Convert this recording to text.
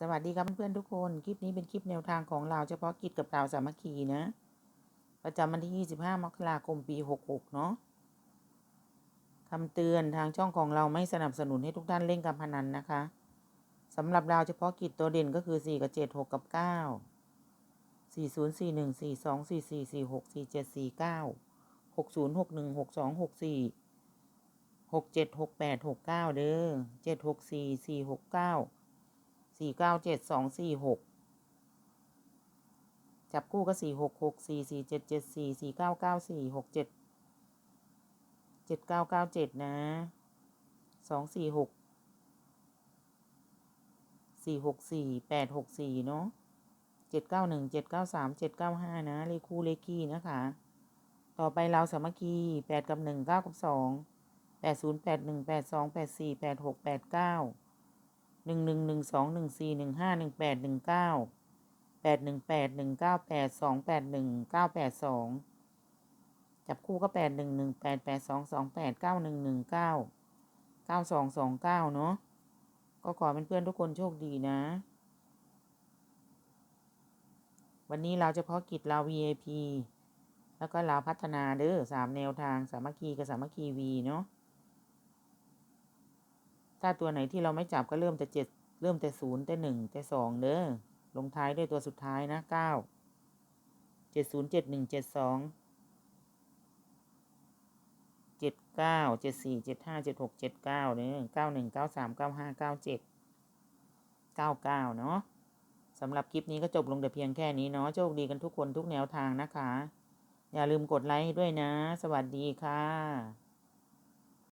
สวัสดีครับเพื่อนๆทุกคน คลิปนี้เป็นคลิปแนวทางของเราเฉพาะกิจกับเราสามัคคีนะ ประจำวันที่ 25 มกราคม ปี 66 เนาะคำเตือนทางช่องของเราไม่สนับสนุนให้ทุกท่านเล่นการพนันนะคะสำหรับเราเฉพาะกิจตัวเด่นก็คือ 4 กับ 7 6 กับ 9 4 0 4 1 4 2 4 4 4 6 4 7 4 9 6 0 6 1 6 2 6 4 6 7 6 8 6 9 เด้อ7 6 4 4 6 9 สี่เก้าเจ็ดสองสี่หกจับคู่ก็สี่หกหกสี่สี่เจ็ดเจ็ดสี่สี่เก้าเก้าสี่หกเจ็ดเจ็ดเก้าเก้าเจ็ดนะสองสี่หกสี่หกสี่แปดหกสี่เนาะเจ็ดเก้าหนึ่งเจ็ดเก้าสามเจ็ดเก้าห้านะเลขคู่เลขคี่นะคะ ต่อไปเราสามัคคีแปดกับหนึ่งเก้ากับสองแปดศูนย์แปดหนึ่งแปดสองแปดสี่แปดหกแปดเก้า หนึ่งหนึ่งหนึ่งสองหนึ่งสี่หนึ่งห้าหนึ่งแปดหนึ่งเก้าแปดหนึ่งแปดหนึ่งเก้าแปดสองแปดหนึ่งเก้าแปดสองจับคู่ก็แปดหนึ่งหนึ่งแปดแปดสองสองแปดเก้าหนึ่งหนึ่งเก้าเก้าสองสองเก้าเนาะก็ขอเป็นเพื่อนทุกคนโชคดีนะ วันนี้เราเฉพาะกิจเรา VIP แล้วก็เราพัฒนาเด้อสามแนวทางสามัคคีกับสามัคคีวีเนาะ ถ้าตัวไหนที่เราไม่จับก็เริ่มแต่เจ็ดเริ่มแต่ศูนย์แต่หนึ่งแต่สองเด้อลงท้ายด้วยตัวสุดท้ายนะเก้าเจ็ดศูนย์เจ็ดหนึ่งเจ็ดสองเจ็ดเก้าเจ็ดสี่เจ็ดห้าเจ็ดหกเจ็ดเก้าเด้อเก้าหนึ่งเก้าสามเก้าห้าเก้าเจ็ดเก้าเก้าเนาะสำหรับคลิปนี้ก็จบลงแต่เพียงแค่นี้เนาะโชคดีกันทุกคนทุกแนวทางนะคะ อย่าลืมกดไลค์ด้วยนะ สวัสดีค่ะ